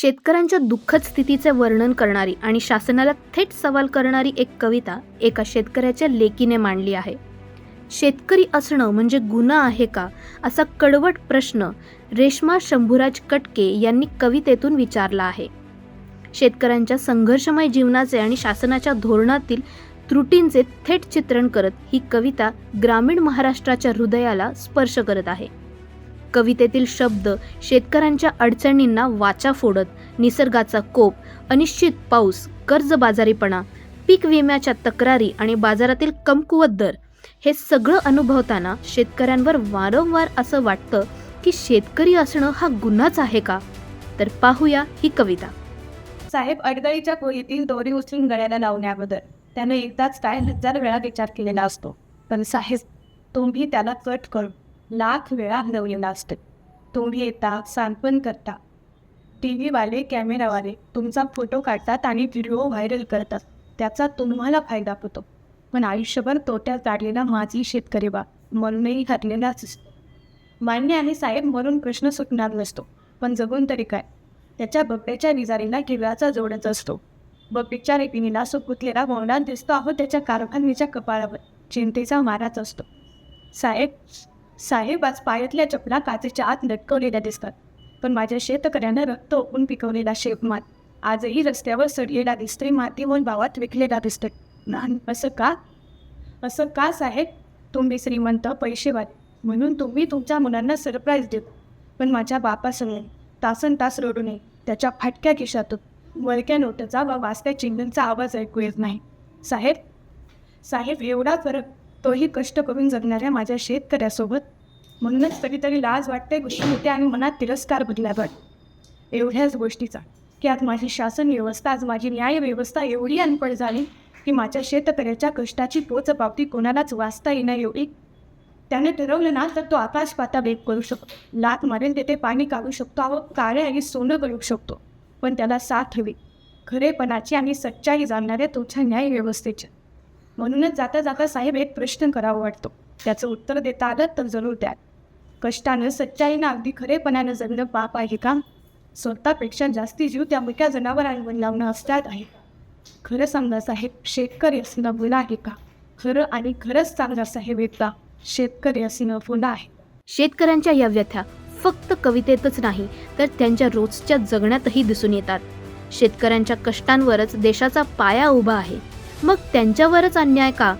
शेतकऱ्यांच्या दुःखद स्थितीचे वर्णन करणारी आणि शासनाला थेट सवाल करणारी एक कविता एका शेतकऱ्याच्या लेकीने मांडली आहे. शेतकरी असणं म्हणजे गुन्हा आहे का? असा कडवट प्रश्न रेश्मा शंभूराज कटके यांनी कवितेतून विचारला आहे. शेतकऱ्यांच्या संघर्षमय जीवनाचे आणि शासनाच्या धोरणातील त्रुटींचे थेट चित्रण करत ही कविता ग्रामीण महाराष्ट्राच्या हृदयाला स्पर्श करत आहे. कवितेतील शब्द शेतकऱ्यांच्या अडचणींना वाचा फोडत निसर्गाचा कोप अनिश्चित पाऊस कर्जबाजारीपणा पीक विम्याच्या तक्रारी आणि बाजारातील कमकुवत दर हे सगळं अनुभवताना शेतकऱ्यांवर वारंवार असं वाटतं की शेतकरी असणं हा गुन्हाच आहे का? तर पाहूया ही कविता. साहेब अडगळीच्या खोलीतील दोरी उचलून गळ्याला लावण्याबद्दल. त्यानं एकदाच काय हजार वेळा विचार केलेला असतो. पण साहेब तुम्ही त्याला कट करून लाख वेळा हलवलेला असते. तुम्ही येता सांत्वन करता. टी व्हीवाले कॅमेरावाले तुमचा फोटो काढतात आणि व्हिडिओ व्हायरल करतात. त्याचा तुम्हाला फायदा होतो. पण आयुष्यभर तोट्यात काढलेला माझी शेतकरी बा म्हणूनही हरलेलाच असतो. मान्य आणि साहेब म्हणून प्रश्न सुटणार नसतो. पण जगून तरी काय? त्याच्या बप्प्याच्या निजारीला किल्ल्याचा जोडच असतो. बप्पीच्या रेपिनीला सुकुतलेला मौना दिसतो. आहो त्याच्या कारखानीच्या कपाळावर चिंतेचा माराच असतो. साहेब साहेब आज पायातल्या चपला काचेच्या आत लटकवलेल्या दिसतात. पण माझ्या शेतकऱ्यानं रक्त ओपून पिकवलेला शेपमात आजही रस्त्यावर सडलेला दिसतोय मातीहून भावात विकलेला दिसतोय. नाही असं का? असं का साहेब? तुम्ही श्रीमंत पैसेवाले. म्हणून तुम्ही तुमच्या मुलांना सरप्राईज देत. पण माझ्या बापासमोर तासन तास रडू नये. त्याच्या फाटक्या खिशातून वरक्या नोटाचा वा वाचत्या चिंगणचा आवाज ऐकू येत नाही. साहेब साहेब एवढा फरक तोही कष्ट करून जगणाऱ्या माझ्या शेतकऱ्यासोबत. म्हणूनच कधीतरी लाज वाटते गोष्टी होते आणि मनात तिरस्कार बदला वाट एवढ्याच गोष्टीचा. की आज माझी शासन व्यवस्था आज माझी न्याय व्यवस्था एवढी अनपड झाली की माझ्या शेतकऱ्याच्या कष्टाची पोच पावती कोणालाच वाचता येणं एवढी. त्याने ठरवलं ना तर तो आकाश पाता वेग करू शकतो. लात मारेल तेथे पाणी काढू शकतो. अहो काळे आणि सोनं करू शकतो. पण त्याला साथ हवी. खरेपणाची आणि सच्चाई जाणणाऱ्या तुझ्या न्याय व्यवस्थेच्या. म्हणूनच जाता जाता साहेब एक प्रश्न करावा वाटतो. त्याचं उत्तर देता आलं तर जरूर द्या कष्टानं सच्चाईनं अगदी खरेपणानं जगणं पाप आहे का? स्वतःपेक्षा जास्ती जीव त्या मुक्या जनावरांवर लावणं असतात आहे. खरं सांगा साहेब शेतकरी असणं गुन्हा आहे का? खरं आणि खरंच सांगा साहेब एकदा शेतकरी असणं गुन्हा आहे. शेतकऱ्यांच्या या व्यथा फक्त कवितेतच नाही तर त्यांच्या रोजच्या जगण्यातही दिसून येतात. शेतकऱ्यांच्या कष्टांवरच देशाचा पाया उभा आहे. मग त्यांच्यावरच अन्याय का?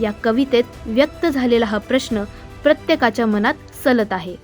या कवितेत व्यक्त झालेला हा प्रश्न प्रत्येकाच्या मनात सलत आहे.